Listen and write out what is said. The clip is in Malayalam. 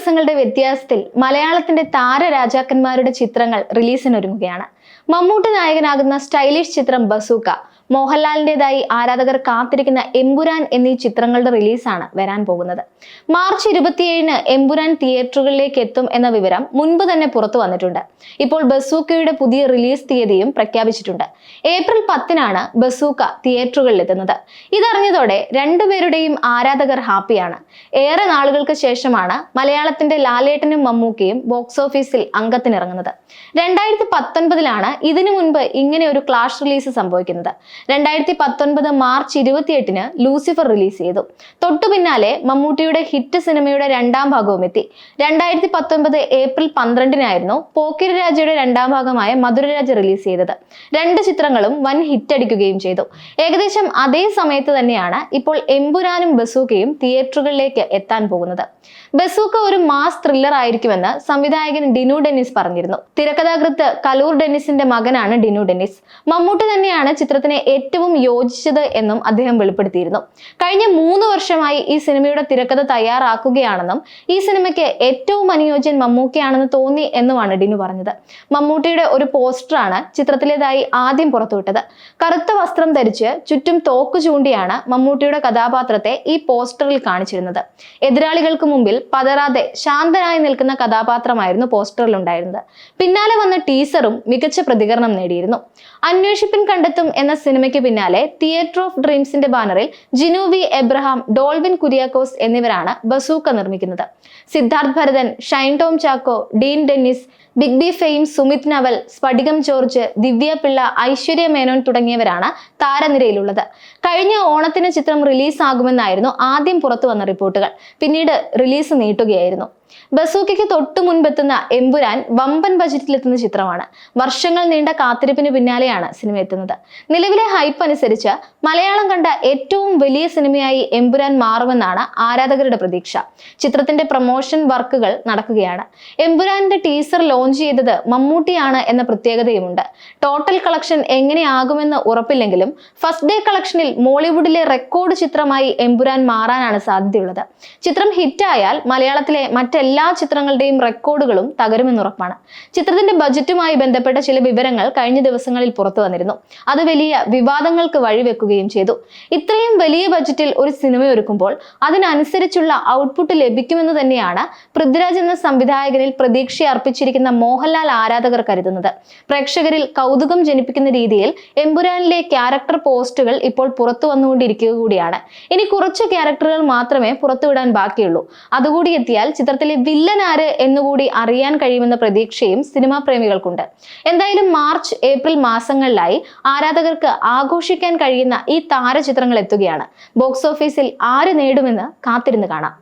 ദിവസങ്ങളുടെ വ്യത്യാസത്തിൽ മലയാളത്തിന്റെ താരരാജാക്കന്മാരുടെ ചിത്രങ്ങൾ റിലീസിനൊരുങ്ങുകയാണ്. മമ്മൂട്ടി നായകനാകുന്ന സ്റ്റൈലിഷ് ചിത്രം ബസൂക്ക മോഹൻലാലിന്റെതായി ആരാധകർ കാത്തിരിക്കുന്ന എമ്പുരാൻ എന്നീ ചിത്രങ്ങളുടെ റിലീസാണ് വരാൻ പോകുന്നത്. മാർച്ച് ഇരുപത്തിയേഴിന് എമ്പുരാൻ തിയേറ്ററുകളിലേക്ക് എത്തും എന്ന വിവരം മുൻപ് തന്നെ പുറത്തു വന്നിട്ടുണ്ട്. ഇപ്പോൾ ബസൂക്കയുടെ പുതിയ റിലീസ് തീയതിയും പ്രഖ്യാപിച്ചിട്ടുണ്ട്. ഏപ്രിൽ പത്തിനാണ് ബസൂക്ക തിയേറ്ററുകളിൽ എത്തുന്നത്. ഇതറിഞ്ഞതോടെ രണ്ടുപേരുടെയും ആരാധകർ ഹാപ്പിയാണ്. ഏറെ നാളുകൾക്ക് ശേഷമാണ് മലയാളത്തിന്റെ ലാലേട്ടനും മമ്മൂക്കയും ബോക്സ് ഓഫീസിൽ അംഗത്തിനിറങ്ങുന്നത്. രണ്ടായിരത്തി പത്തൊൻപതിലാണ് ഇതിനു മുൻപ് ഇങ്ങനെ ഒരു ക്ലാഷ് റിലീസ് സംഭവിക്കുന്നത്. രണ്ടായിരത്തി പത്തൊൻപത് മാർച്ച് ഇരുപത്തിയെട്ടിന് ലൂസിഫർ റിലീസ് ചെയ്തു. തൊട്ടു പിന്നാലെ മമ്മൂട്ടിയുടെ ഹിറ്റ് സിനിമയുടെ രണ്ടാം ഭാഗവും എത്തി. രണ്ടായിരത്തി പത്തൊൻപത് ഏപ്രിൽ പന്ത്രണ്ടിനായിരുന്നു പോക്കിരി രാജയുടെ രണ്ടാം ഭാഗമായ മധുരരാജ റിലീസ് ചെയ്തത്. രണ്ട് ചിത്രങ്ങളും വൻ ഹിറ്റ് അടിക്കുകയും ചെയ്തു. ഏകദേശം അതേ സമയത്ത് തന്നെയാണ് ഇപ്പോൾ എമ്പുരാനും ബസൂക്കയും തിയേറ്ററുകളിലേക്ക് എത്താൻ പോകുന്നത്. ബസൂക്ക ഒരു മാസ് ത്രില്ലർ ആയിരിക്കുമെന്ന് സംവിധായകൻ ഡിനു ഡെന്നിസ് പറഞ്ഞിരുന്നു. തിരക്കഥാകൃത്ത് കലൂർ ഡെന്നിസിന്റെ മകനാണ് ഡിനു ഡെന്നിസ്. മമ്മൂട്ടി തന്നെയാണ് ചിത്രത്തിന് ഏറ്റവും യോജിച്ചത് എന്നും അദ്ദേഹം വെളിപ്പെടുത്തിയിരുന്നു. കഴിഞ്ഞ മൂന്ന് വർഷമായി ഈ സിനിമയുടെ തിരക്കഥ തയ്യാറാക്കുകയാണെന്നും ഈ സിനിമയ്ക്ക് ഏറ്റവും അനുയോജ്യൻ മമ്മൂക്കയാണെന്ന് തോന്നി എന്നുമാണ് ഡിനു പറഞ്ഞത്. മമ്മൂട്ടിയുടെ ഒരു പോസ്റ്ററാണ് ചിത്രത്തിലേതായി ആദ്യം പുറത്തുവിട്ടത്. കറുത്ത വസ്ത്രം ധരിച്ച് ചുറ്റും തോക്ക് ചൂണ്ടിയാണ് മമ്മൂട്ടിയുടെ കഥാപാത്രത്തെ ഈ പോസ്റ്ററിൽ കാണിച്ചിരുന്നത്. എതിരാളികൾക്ക് മുമ്പിൽ പതറാതെ ശാന്തനായി നിൽക്കുന്ന കഥാപാത്രമായിരുന്നു പോസ്റ്ററിൽ ഉണ്ടായിരുന്നത് പിന്നാലെ വന്ന ടീസറും മികച്ച പ്രതികരണം നേടിയിരുന്നു. അന്വേഷിപ്പിൻ കണ്ടെത്തും എന്ന സിനിമയ്ക്ക് പിന്നാലെ തിയേറ്റർ ഓഫ് ഡ്രീംസിന്റെ ബാനറിൽ ജിനു വി എബ്രഹാം ഡോൾവിൻ കുര്യാക്കോസ് എന്നിവരാണ് ബസൂക്ക നിർമ്മിക്കുന്നത്. Siddharth Bharathan Shine Tom Chacko Dean Dennis big B fame Sumith Naval Sphadikam George Divya Pillai Aishwarya Menon തുടങ്ങിയവരാണ് താരനിരയിലുള്ളത്. കഴിഞ്ഞ ഓണത്തിന് ചിത്രം റിലീസ് ആകുമെന്നായിരുന്നു ആദ്യം പുറത്തു വന്ന റിപ്പോർട്ടുകൾ. പിന്നീട് റിലീസ് നീട്ടുകയായിരുന്നു. ബസൂക്കയ്ക്ക് തൊട്ടു മുൻപെത്തുന്ന എമ്പുരാൻ വമ്പൻ ബജറ്റിലെത്തുന്ന ചിത്രമാണ്. വർഷങ്ങൾ നീണ്ട കാത്തിരിപ്പിന് പിന്നാലെയാണ് സിനിമ എത്തുന്നത്. നിലവിലെ ഹൈപ്പ് അനുസരിച്ച് മലയാളം കണ്ട ഏറ്റവും വലിയ സിനിമയായി എമ്പുരാൻ മാറുമെന്നാണ് ആരാധകരുടെ പ്രതീക്ഷ. ചിത്രത്തിന്റെ പ്രൊമോഷൻ വർക്കുകൾ നടക്കുകയാണ്. എമ്പുരാന്റെ ടീസർ ലോഞ്ച് ചെയ്തത് മമ്മൂട്ടിയാണ് എന്ന പ്രത്യേകതയുമുണ്ട്. ടോട്ടൽ കളക്ഷൻ എങ്ങനെയാകുമെന്ന് ഉറപ്പില്ലെങ്കിലും ഫസ്റ്റ് ഡേ കളക്ഷനിൽ മോളിവുഡിലെ റെക്കോർഡ് ചിത്രമായി എമ്പുരാൻ മാറാനാണ് സാധ്യതയുള്ളത്. ചിത്രം ഹിറ്റായാൽ മലയാളത്തിലെ മറ്റെല്ലാ ചിത്രങ്ങളുടെയും റെക്കോർഡുകളും തകരുമെന്നുറപ്പാണ് ചിത്രത്തിന്റെ ബജറ്റുമായി ബന്ധപ്പെട്ട ചില വിവരങ്ങൾ കഴിഞ്ഞ ദിവസങ്ങളിൽ പുറത്തു വന്നിരുന്നു. അത് വലിയ വിവാദങ്ങൾക്ക് വഴിവെക്കുകയും ചെയ്തു. ഇത്രയും വലിയ ബജറ്റിൽ ഒരു സിനിമ ഒരുക്കുമ്പോൾ അതിനനുസരിച്ചുള്ള ഔട്ട്പുട്ട് ലഭിക്കുമെന്ന് തന്നെയാണ് പൃഥ്വിരാജ് എന്ന സംവിധായകനിൽ പ്രതീക്ഷ അർപ്പിച്ചിരിക്കുന്ന മോഹൻലാൽ ആരാധകർ കരുതുന്നത്. പ്രേക്ഷകരിൽ കൗതുകം ജനിപ്പിക്കുന്ന രീതിയിൽ എമ്പുരാനിലെ ക്യാരക്ടർ പോസ്റ്റുകൾ ഇപ്പോൾ പുറത്തു വന്നുകൊണ്ടിരിക്കുക കൂടിയാണ്. ഇനി കുറച്ച് ക്യാരക്ടറുകൾ മാത്രമേ പുറത്തുവിടാൻ ബാക്കിയുള്ളൂ. അതുകൂടി എത്തിയാൽ ചിത്രത്തിലെ വില്ലൻ ആര് എന്നുകൂടി അറിയാൻ കഴിയുമെന്ന പ്രതീക്ഷയും സിനിമാ പ്രേമികൾക്കുണ്ട്. എന്തായാലും മാർച്ച് ഏപ്രിൽ മാസങ്ങളിലായി ആരാധകർക്ക് ആഘോഷിക്കാൻ കഴിയുന്ന ഈ താരചിത്രങ്ങൾ എത്തുകയാണ്. ബോക്സ് ഓഫീസിൽ ആര് നേടുമെന്ന് കാത്തിരുന്ന് കാണാം.